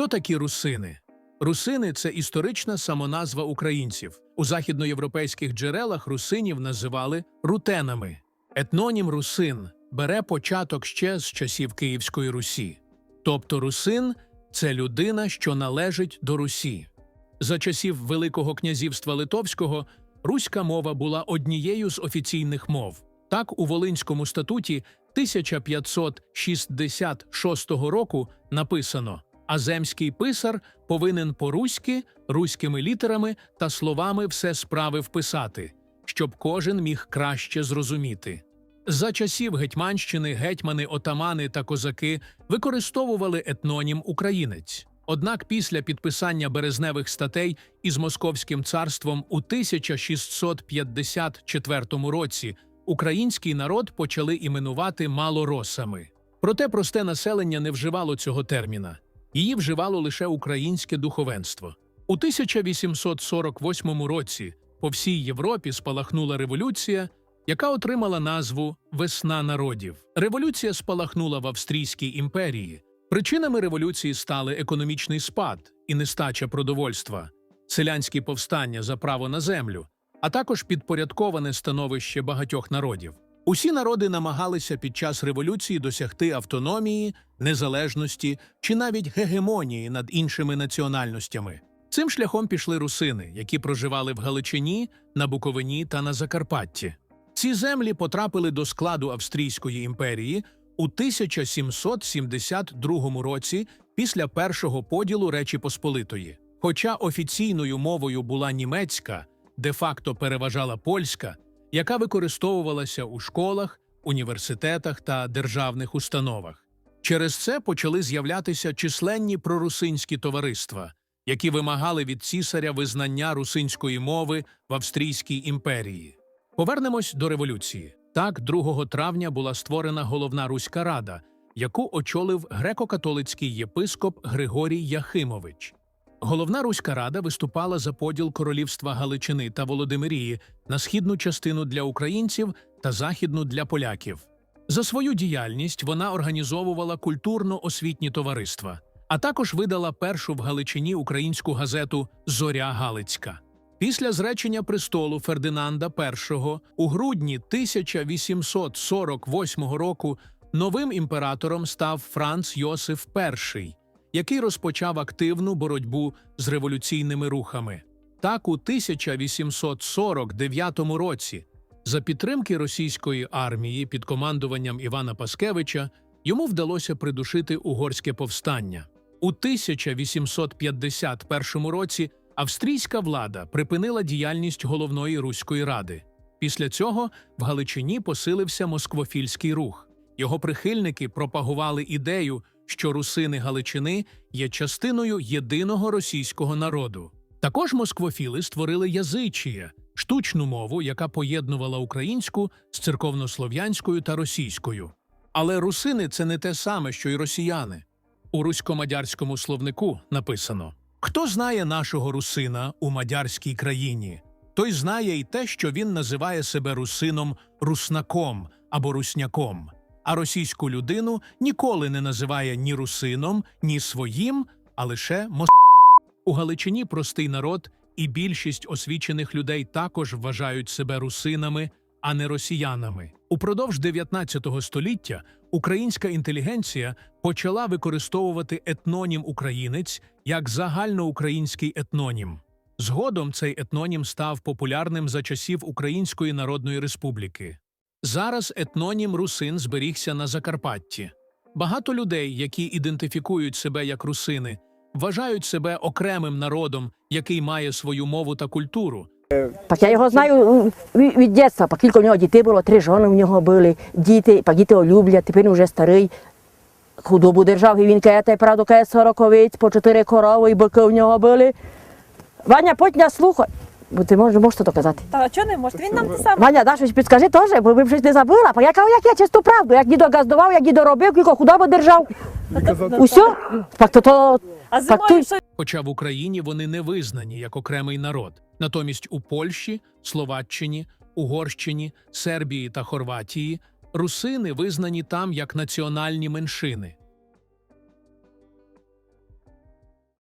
Хто такі русини? Русини це історична самоназва українців. У західноєвропейських джерелах русинів називали рутенами. Етнонім русин бере початок ще з часів Київської Русі. Тобто русин це людина, що належить до Русі. За часів Великого князівства Литовського руська мова була однією з офіційних мов. Так, у Волинському статуті 1566 року написано «А земський писар повинен по-руськи, руськими літерами та словами все справи вписати, щоб кожен міг краще зрозуміти». За часів Гетьманщини гетьмани, отамани та козаки використовували етнонім українець. Однак після підписання березневих статей із Московським царством у 1654 році український народ почали іменувати малоросами. Проте просте населення не вживало цього терміна. Її вживало лише українське духовенство. У 1848 році по всій Європі спалахнула революція, яка отримала назву Весна народів. Революція спалахнула в Австрійській імперії. Причинами революції стали економічний спад і нестача продовольства, селянські повстання за право на землю, а також підпорядковане становище багатьох народів. Усі народи намагалися під час революції досягти автономії, незалежності чи навіть гегемонії над іншими національностями. Цим шляхом пішли русини, які проживали в Галичині, на Буковині та на Закарпатті. Ці землі потрапили до складу Австрійської імперії у 1772 році після першого поділу Речі Посполитої. Хоча офіційною мовою була німецька, де-факто переважала польська, яка використовувалася у школах, університетах та державних установах. Через це почали з'являтися численні прорусинські товариства, які вимагали від цісаря визнання русинської мови в Австрійській імперії. Повернемось до революції. Так, 2 травня була створена головна руська рада, яку очолив греко-католицький єпископ Григорій Яхимович. Головна руська рада виступала за поділ королівства Галичини та Володимирії на східну частину для українців та західну для поляків. За свою діяльність вона організовувала культурно-освітні товариства, а також видала першу в Галичині українську газету Зоря Галицька. Після зречення престолу Фердинанда І у грудні 1848 року новим імператором став Франц Йосиф І, який розпочав активну боротьбу з революційними рухами. Так, у 1849 році, за підтримки російської армії під командуванням Івана Паскевича, йому вдалося придушити угорське повстання. У 1851 році австрійська влада припинила діяльність головної руської ради. Після цього в Галичині посилився москвофільський рух. Його прихильники пропагували ідею, що русини Галичини є частиною єдиного російського народу. Також москвофіли створили язичія, штучну мову, яка поєднувала українську з церковнослов'янською та російською. Але русини це не те саме, що й росіяни. У русько-мадярському словнику написано: Хто знає нашого русина у мадярській країні, той знає й те, що він називає себе русином руснаком або русняком, а російську людину ніколи не називає ні русином, ні своїм, а лише мос. У Галичині простий народ і більшість освічених людей також вважають себе русинами, а не росіянами. Упродовж 19 століття українська інтелігенція почала використовувати етнонім українець як загальноукраїнський етнонім. Згодом цей етнонім став популярним за часів Української Народної Республіки. Зараз етнонім русин зберігся на Закарпатті. Багато людей, які ідентифікують себе як русини, вважають себе окремим народом, який має свою мову та культуру. Так я його знаю від, дитинства, по кілька в нього дітей було, три жони в нього були, діти, па діти його люблять, тепер він вже старий. Худобу держав, і він каже, та й правду каже, сороковиць, по чотири корови і бики в нього були. Ваня, потня слухай. Бо ти можеш, можеш то казати. Та чого не може? Він нам те саме. Ваня, даш щось підскажи теж, бо ви б щось не забила. Бо я кажу, як я чисту правду, як дідо газдував, як дідо робив, кілько худобу держав. Усьо? Так то то. А Так зимою що Хоча в Україні вони не визнані як окремий народ. Натомість у Польщі, Словаччині, Угорщині, Сербії та Хорватії русини визнані там як національні меншини.